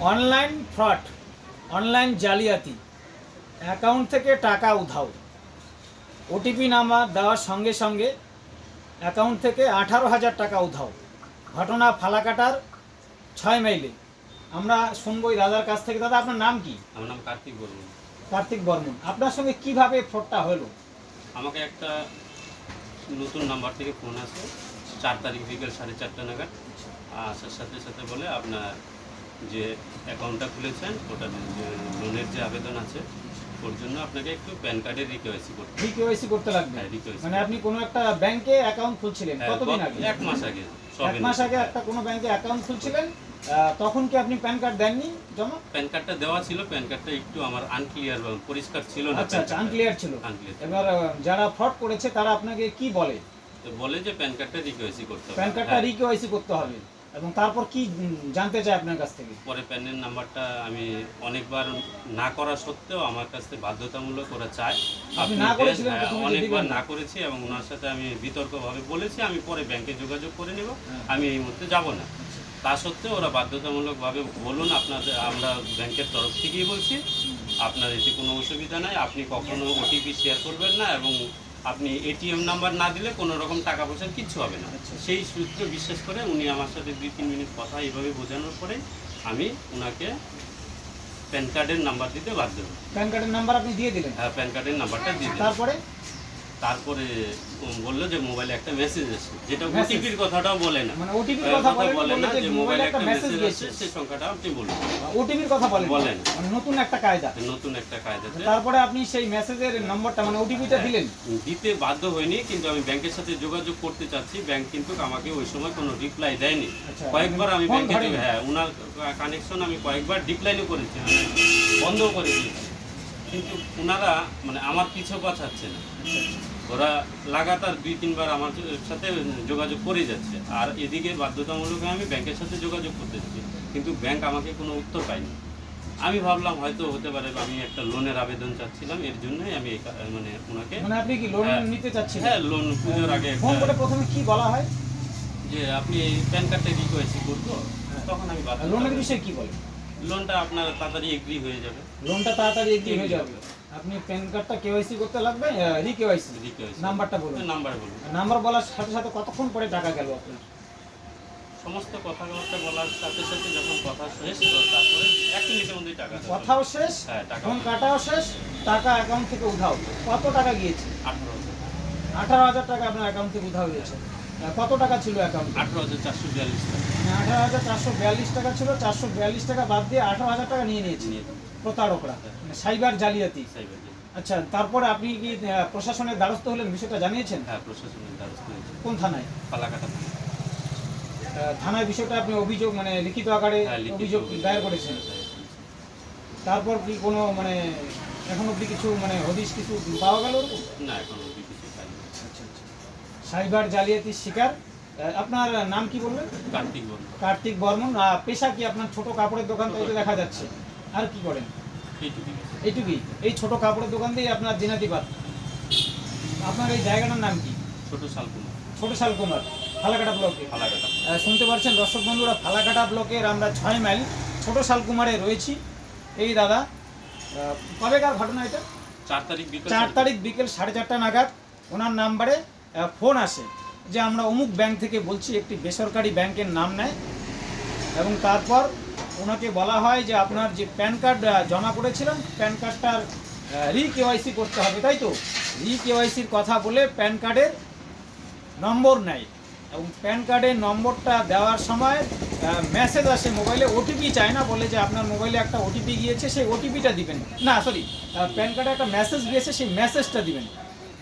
Online fraud online জালিয়াতি account থেকে টাকা উধাও। ওটিপি নাম্বার দেওয়ার সঙ্গে সঙ্গে অ্যাকাউন্ট থেকে আঠারো হাজার টাকা উধাও। ঘটনা ফালাকাটার ছয় মাইলে। আমরা শুনব দাদার কাছ থেকে। দাদা আপনার নাম কি? আমার নাম কার্তিক বর্মন। কার্তিক বর্মন। আপনার সঙ্গে কীভাবে ফ্রডটা হলো? আমাকে একটা নতুন নাম্বার থেকে ফোন আসে চার তারিখ বিকেল সাড়ে চারটা নাগাদ। আসার সাথে সাথে বলে আপনার যে অ্যাকাউন্টটা খুলেছেন ওটা যে লোনের যে আবেদন আছে ওর জন্য আপনাকে একটু প্যান কার্ডের রিকেওয়াইসি করতে হবে। রিকেওয়াইসি করতে লাগবে? হ্যাঁ, মানে আপনি কোনো একটা ব্যাংকে অ্যাকাউন্ট খুলছিলেন হ্যাঁ, কতদিন আগে? এক মাস আগে এক মাস আগে একটা কোনো ব্যাংকে অ্যাকাউন্ট খুলছিলেন তখন কি আপনি প্যান কার্ড দেননি জমা? প্যান কার্ডটা দেওয়া ছিল প্যান কার্ডটা একটু আমার আনক্লিয়ার পরিষ্কার ছিল না আচ্ছা আচ্ছা আনক্লিয়ার ছিল। আনক্লিয়ার এবার যারা ফ্রড করেছে তারা আপনাকে কি বলে? বলে যে প্যান কার্ডটা রিকেওয়াইসি করতে হবে। প্যান কার্ডটা। রিকেওয়াইসি করতে হবে। এবং তারপর কি জানতে চাই আপনার কাছ থেকে পরে প্যানের নাম্বারটা আমি অনেকবার না করা সত্ত্বেও আমার কাছ থেকে বাধ্যতামূলক ওরা চায় আপনি না করেছিলেন হ্যাঁ, অনেকবার না। না করেছি এবং ওনার সাথে আমি বিতর্কভাবে বলেছি আমি পরে ব্যাংকে যোগাযোগ করে নেব হ্যাঁ। আমি এই মুহূর্তে যাব না তা সত্ত্বেও ওরা বাধ্যতামূলকভাবে বলুন আপনাদের আমরা ব্যাংকের তরফ থেকেই বলছি আপনার এতে কোনো অসুবিধা নাই আপনি কখনো ওটিপি শেয়ার করবেন না এবং আপনি এটিএম নাম্বার না দিলে কোনো রকম টাকা পয়সার কিচ্ছু হবে না। আচ্ছা। সেই সূত্রে বিশ্বাস করে উনি আমার সাথে দুই তিন মিনিট কথা এইভাবে বোঝানোর পরে আমি ওনাকে প্যান কার্ডের নাম্বার দিতে বাধ্য প্যান কার্ডের নাম্বার আপনি দিয়ে দিলেন? হ্যাঁ প্যান কার্ডের নাম্বারটা দিয়ে তারপরে? তারপরে বলল যে মোবাইলে একটা মেসেজ এসেছে যেটা? ওটিপির কথাটাও বলে না। মানে ওটিপির কথা বলে না যে মোবাইলে একটা মেসেজ আসছে সেই সংখ্যাটা আপনি বলুন। ওটিপির কথা বলেন। বলেন। মানে নতুন একটা কায়দা। নতুন একটা কায়দাতে তারপরে আপনি সেই মেসেজের নম্বরটা মানে ওটিপিটা দিলেন। দিতে বাধ্য হয়নি কিন্তু আমি ব্যাংকের সাথে যোগাযোগ করতে চাচ্ছি। ব্যাংক কিন্তু আমাকে ওই সময় কোনো রিপ্লাই দেয়নি। আচ্ছা, কয়েকবার আমি ব্যাংকে হ্যাঁ ওনার কানেকশন আমি কয়েকবার ডিক্লাইনও করেছি মানে বন্ধ করে দিয়েছি। কিন্তু ওনারা মানে আমার পিছু পাঠাচ্ছে না। ওরা লাগাতার দুই তিনবার আমার সাথে যোগাযোগ করে যাচ্ছে। আর এদিকে বাধ্যতামূলক আমি ব্যাংকের সাথে যোগাযোগ করতে চাচ্ছি কিন্তু ব্যাংক আমাকে কোনো উত্তর পায়নি। আমি ভাবলাম হয়তো হতে পারে আমি একটা লোনের আবেদন চাচ্ছিলাম এর জন্যই আমি মানে ওনাকে মানে আপনি কি লোন হ্যাঁ। নিতে চাচ্ছেন হ্যাঁ লোন পুজোর আগে ফোন করে প্রথমে কি বলা হয়? যে আপনি এই প্যান কার্ডটা রিকোয়েস্ট করব? তখন আমি লোনের বিষয়ে কি বলে? লোনটা আপনার তাড়াতাড়ি এগ্রি হয়ে যাবে। লোনটা তাড়াতাড়ি এগ্রি হয়ে যাবে। আপনি প্যান কার্ডটা কেওয়াইসি করতে লাগবে রিকেওয়াইসি রিকোয়েস্ট নাম্বারটা বলুন। নাম্বার বলুন। নাম্বার বলার সাথে সাথে কতক্ষণ পরে টাকা গেল আপনার? সমস্ত কথাবার্তা বলার সাথে সাথে যখন কথা শেষ তো তারপরে এক মিনিটের মধ্যেই টাকা কথাও শেষ হ্যাঁ, টাকা। ফোন কাটাও শেষ টাকা অ্যাকাউন্ট থেকে উধাও। কত টাকা গিয়েছে? আঠারো হাজার। আঠারো হাজার টাকা আপনার অ্যাকাউন্ট থেকে উধাও হয়েছে আহ, কত টাকা ছিল অ্যাকাউন্ট আঠারো হাজার চারশো বিয়াল্লিশ টাকা। আঠারো হাজার চারশো বিয়াল্লিশ টাকা ছিল চারশো বিয়াল্লিশ টাকা বাদ দিয়ে আঠারো হাজার টাকা নিয়ে নিয়েছে নিয়ে প্রতারকরা মানে সাইবার জালিয়াতি। সাইবার আচ্ছা তারপরে আপনি কি প্রশাসনের দ্বারস্থ হলেন বিষয়টা জানিয়েছেন? হ্যাঁ প্রশাসনের দ্বারস্থ হয়েছে। কোন থানায়? পালাকাটা থানা। থানায় বিষয়টা আপনি অভিযোগ মানে লিখিত আকারে হ্যাঁ, অভিযোগ দায়ের করেছেন। তারপর কি কোনো মানে এখন অবধি কিছু মানে হদিশ কিছু পাওয়া গেল? না এখন অবধি কিছু আচ্ছা আচ্ছা। সাইবার জালিয়াতির শিকার? আপনার নাম কি বললেন? কার্তিক বন্ধু কার্তিক বর্মন। পেশা কি? আপনার ছোট কাপড়ের দোকান তো দেখা যাচ্ছে। আর কি করেন? এইটুকুই। এই ছোট কাপড়ের দোকান দিয়ে আপনার দিনাতিপাত আপনার এই জায়গাটার নাম কি? ছোট শালকুমার। ছোট শালকুমার। ফালাকাটা ব্লকে। ফালাকাটা। শুনতে পারছেন দর্শক বন্ধুরা? ফালাকাটা ব্লকের আমরা ছয় মাইল ছোট শালকুমারে রয়েছি। এই দাদা কবেকার ঘটনা এটা? চার তারিখ বিকেল চার তারিখ বিকেল সাড়ে চারটা নাগাদ। ওনার নাম্বারে ফোন আসে। যে আমরা অমুক ব্যাংক থেকে বলছি, একটি বেসরকারি ব্যাংকের নাম নেয় এবং তারপর ওনাকে বলা হয় যে আপনার যে প্যান কার্ড জমা করেছিলেন প্যান কার্ডটার রি কেওয়াইসি করতে হবে, তাই তো? রি কেওয়াইসির কথা বলে প্যান কার্ডের নম্বর নেয় এবং প্যান কার্ডের নম্বরটা দেওয়ার সময় মেসেজ আসে মোবাইলে, ওটিপি চায় না, বলে যে আপনার মোবাইলে একটা ওটিপি গিয়েছে, সেই ওটিপিটা দিবেন। না, সরি প্যান কার্ডে একটা মেসেজ গিয়েছে, সেই মেসেজটা দিবেন।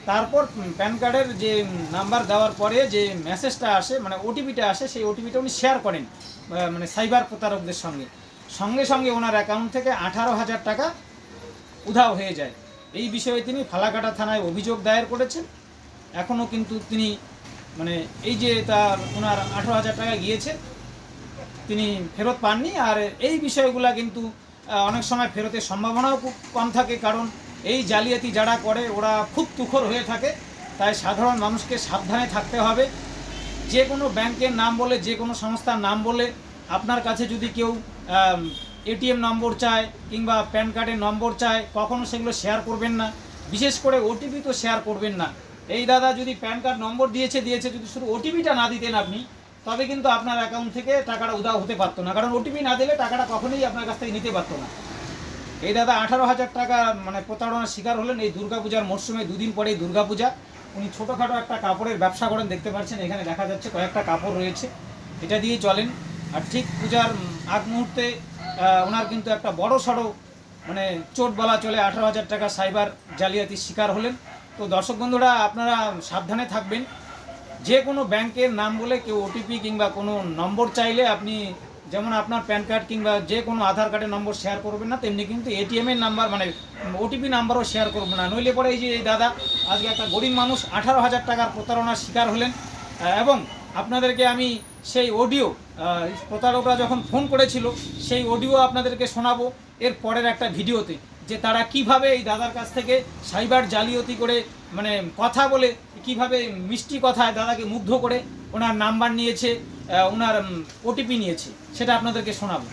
তারপর প্যান কার্ডের যে নাম্বার দেওয়ার পরে যে মেসেজটা আসে মানে ওটিপিটা আসে, সেই ওটিপিটা উনি শেয়ার করেন মানে সাইবার প্রতারকদের সঙ্গে। সঙ্গে সঙ্গে ওনার অ্যাকাউন্ট থেকে আঠারো হাজার টাকা উধাও হয়ে যায়। এই বিষয়ে তিনি ফালাকাটা থানায় অভিযোগ দায়ের করেছেন। এখনও কিন্তু তিনি মানে এই যে তার ওনার আঠারো হাজার টাকা গিয়েছে, তিনি ফেরত পাননি। আর এই বিষয়গুলা কিন্তু অনেক সময় ফেরতের সম্ভাবনাও খুব কম থাকে। কারণ এই জালিয়াতি যারা করে, ওরা খুব তুখর হয়ে থাকে। তাই সাধারণ মানুষকে সাবধানে থাকতে হবে। যে কোনো ব্যাংকের নাম বলে, যে কোনো সংস্থার নাম বলে, আপনার কাছে যদি কেউ এটিএম নম্বর চায় কিংবা প্যান কার্ডের নম্বর চায়, কখনো সেগুলো শেয়ার করবেন না। বিশেষ করে ওটিপি তো শেয়ার করবেন না। এই দাদা যদি প্যান কার্ড নম্বর দিয়েছে দিয়েছে যদি শুধু ওটিপিটা না দিতেন আপনি, তবে কিন্তু আপনার অ্যাকাউন্ট থেকে টাকাটা উদাও হতে পারতো না। কারণ ওটিপি না দিলে টাকাটা কখনোই আপনার কাছ থেকে নিতে পারতো না। এই দাদা আঠারো হাজার টাকা মানে প্রতারণার শিকার হলেন এই দুর্গাপূজার মরশুমে, দুদিন পরেই দুর্গাপূজা। উনি ছোটোখাটো একটা কাপড়ের ব্যবসা করেন, দেখতে পাচ্ছেন এখানে দেখা যাচ্ছে কয়েকটা কাপড় রয়েছে, এটা দিয়ে চলেন। আর ঠিক পূজার আগ মুহূর্তে ওনার কিন্তু একটা বড় সড়ো মানে চোট বলা চলে, আঠারো হাজার টাকা সাইবার জালিয়াতির শিকার হলেন। তো দর্শক বন্ধুরা, আপনারা সাবধানে থাকবেন। যে কোনো ব্যাংকের নাম বলে কেউ ওটিপি কিংবা কোনো নম্বর চাইলে আপনি যেমন আপনার প্যান কার্ড কিংবা যে কোনো আধার কার্ডের নম্বর শেয়ার করবেন না, তেমনি কিন্তু এটিএম এর নাম্বার মানে ওটিপি নাম্বারও শেয়ার করবেন না। নইলে পরে এই যে, এই দাদা, আজকে একটা গরিব মানুষ আঠারো হাজার টাকার প্রতারণার শিকার হলেন। এবং আপনাদেরকে আমি সেই অডিও প্রতারকরা যখন ফোন করেছিল, সেই অডিও আপনাদেরকে শোনাবো এর পরের একটা ভিডিওতে, যে তারা কীভাবে এই দাদার কাছ থেকে সাইবার জালিয়াতি করে মানে কথা বলে, কীভাবে মিষ্টি কথায় দাদাকে মুগ্ধ করে ওনার নাম্বার নিয়েছে ওনার ওটিপি নিয়েছি সেটা আপনাদেরকে শোনাবো।